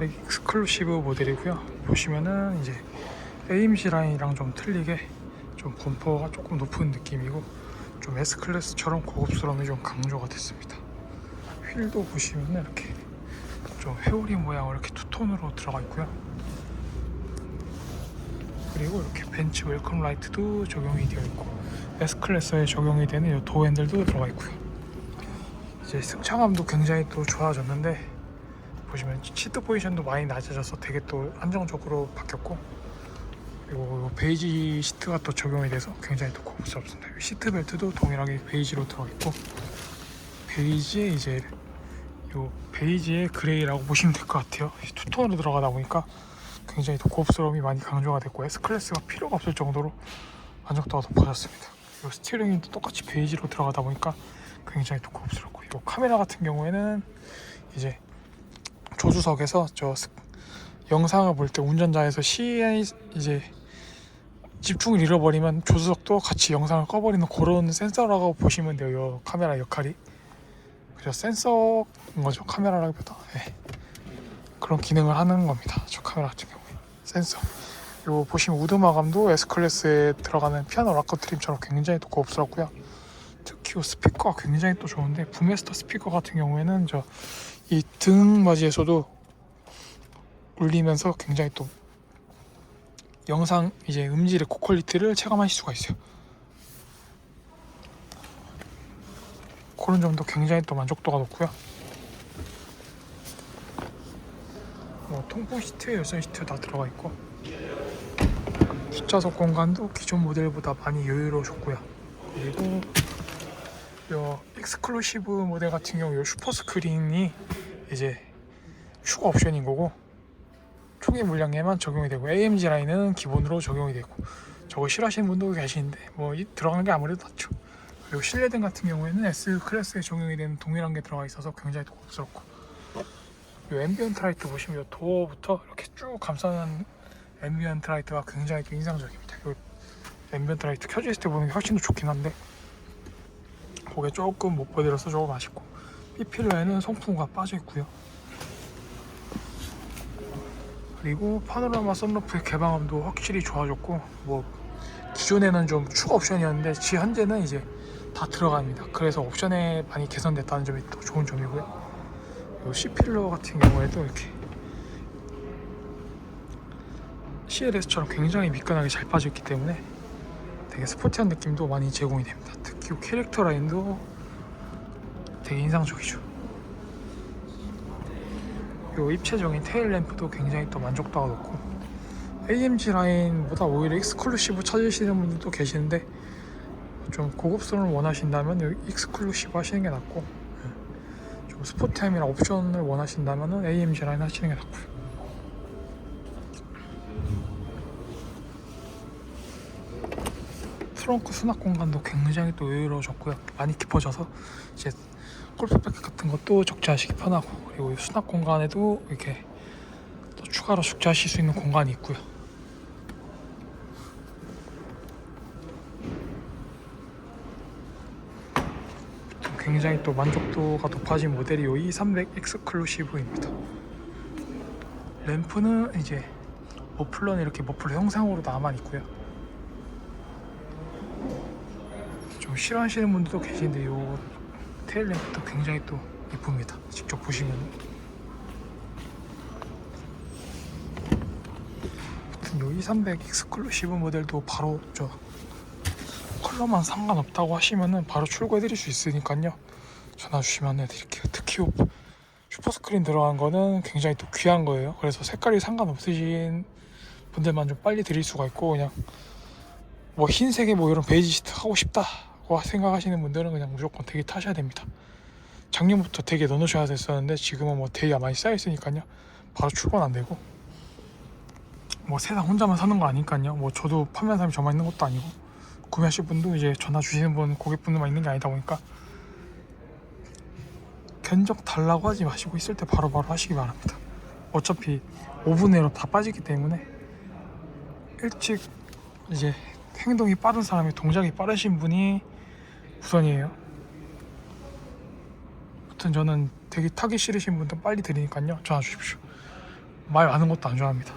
E300 익스클루시브 모델이고요. 보시면은 이제 AMG 라인이랑 좀 틀리게 좀 범퍼가 조금 높은 느낌이고 좀 S 클래스처럼 고급스러움이 좀 강조가 됐습니다. 휠도 보시면은 이렇게 좀 회오리 모양으로 이렇게 투톤으로 들어가 있고요. 그리고 이렇게 벤츠 웰컴 라이트도 적용이 되어 있고 S 클래스에 적용이 되는 이 도어 핸들도 들어가 있고요. 이제 승차감도 굉장히 또 좋아졌는데 보시면 시트 포지션도 많이 낮아져서 되게 또 안정적으로 바뀌었고 그리고 이 베이지 시트가 또 적용이 돼서 굉장히 또 고급스럽습니다. 이 시트 벨트도 동일하게 베이지로 들어가 있고 베이지에 이제 요 베이지에 그레이라고 보시면 될 것 같아요. 이 투톤으로 들어가다 보니까 굉장히 또 고급스러움이 많이 강조가 됐고 S 클래스가 필요가 없을 정도로 만족도가 높아졌습니다. 이 스티어링도 똑같이 베이지로 들어가다 보니까 굉장히 또 고급스럽고 이 카메라 같은 경우에는 이제 조수석에서 저 스- 영상을 볼 때 운전자에서 시에 이제 집중을 잃어버리면 조수석도 같이 영상을 꺼버리는 그런 센서라고 보시면 돼요. 이 카메라 역할이. 그래서 센서인 거죠. 카메라라기보다. 예. 그런 기능을 하는 겁니다. 저 카메라 같은 경우에 센서. 요 보시면 우드 마감도 S 클래스에 들어가는 피아노 락커 트림처럼 굉장히 또 고급스럽고요. 특히 요 스피커가 굉장히 또 좋은데 부메스터 스피커 같은 경우에는 저 이 등 맞이에서도 울리면서 굉장히 또 영상 이제 음질의 고퀄리티를 체감하실 수가 있어요. 그런 점도 굉장히 또 만족도가 높고요. 뭐 통풍 시트, 열선 시트 다 들어가 있고 뒷좌석 공간도 기존 모델보다 많이 여유로워졌고요. 그리고 요 익스클루시브 모델 같은 경우 요 슈퍼 스크린이 이제 추가 옵션인 거고 초기 물량에만 적용이 되고 AMG 라인은 기본으로 적용이 되고 저거 싫어하시는 분도 계시는데 뭐 이- 들어가는 게 아무래도 낫죠. 그리고 실내등 같은 경우에는 S 클래스에 적용이 되는 동일한 게 들어가 있어서 굉장히 더 고급스럽고 이 앰비언트 라이트 보시면 이 도어부터 이렇게 쭉 감싸는 앰비언트 라이트가 굉장히 또 인상적입니다. 이 앰비언트 라이트 켜져 있을 때 보는 게 훨씬 더 좋긴 한데 그게 조금 못 보여드려서 조금 아쉽고 B필러에는 송풍구가 빠져 있고요. 그리고 파노라마 썬루프의 개방감도 확실히 좋아졌고 뭐 기존에는 좀 추가 옵션이었는데 지 현재는 이제 다 들어갑니다. 그래서 옵션에 많이 개선됐다는 점이 또 좋은 점이고요. 요 C필러 같은 경우에도 이렇게 CLS처럼 굉장히 미끈하게 잘 빠져있기 때문에 되게 스포티한 느낌도 많이 제공이 됩니다. 특히 이 캐릭터 라인도 되게 인상적이죠. 요 입체적인 테일 램프도 굉장히 또 만족도가 높고 AMG 라인보다 오히려 익스클루시브 찾으시는 분들도 계시는데 좀 고급스러움을 원하신다면 요 익스클루시브 하시는 게 낫고 예. 좀 스포티함이나 옵션을 원하신다면 AMG 라인 하시는 게 낫고요. 트렁크 수납 공간도 굉장히 또 여유로워졌고요. 많이 깊어져서 이제 골프백 같은 것도 적재하시기 편하고 그리고 이 수납 공간에도 이렇게 또 추가로 적재하실 수 있는 공간이 있고요. 굉장히 또 만족도가 높아진 모델이 이 E300 익스클루시브입니다. 램프는 이제 머플러는 이렇게 머플러 형상으로 나만 있고요. 좀 싫어하시는 분들도 계신데 요 테일 램프도 굉장히 또 이쁩니다. 직접 보시면 아무튼 요 2,300 익스클루시브 모델도 바로 저 컬러만 상관없다고 하시면은 바로 출고해 드릴 수 있으니까요. 전화 주시면 해드릴게요. 특히 요 슈퍼 스크린 들어간 거는 굉장히 또 귀한 거예요. 그래서 색깔이 상관없으신 분들만 좀 빨리 드릴 수가 있고 그냥 뭐 흰색에 뭐 이런 베이지 시트 하고 싶다 고 생각하시는 분들은 그냥 무조건 되게 타셔야 됩니다. 작년부터 되게 넣어놓으셔야 됐었는데 지금은 뭐 되게 많이 쌓여 있으니까요. 바로 출고는 안 되고 뭐 세상 혼자만 사는 거 아니까요. 뭐 저도 판매하는 사람이 저만 있는 것도 아니고 구매하실 분도 이제 전화 주시는 분 고객분들만 있는 게 아니다 보니까 견적 달라고 하지 마시고 있을 때 바로바로 하시기 바랍니다. 어차피 5분 내로 다 빠지기 때문에 일찍 이제 행동이 빠른 사람이 동작이 빠르신 분이 우선이에요. 아무튼 저는 되게 타기 싫으신 분들 빨리 드리니까요. 전화 주십시오. 말 많은 것도 안 좋아합니다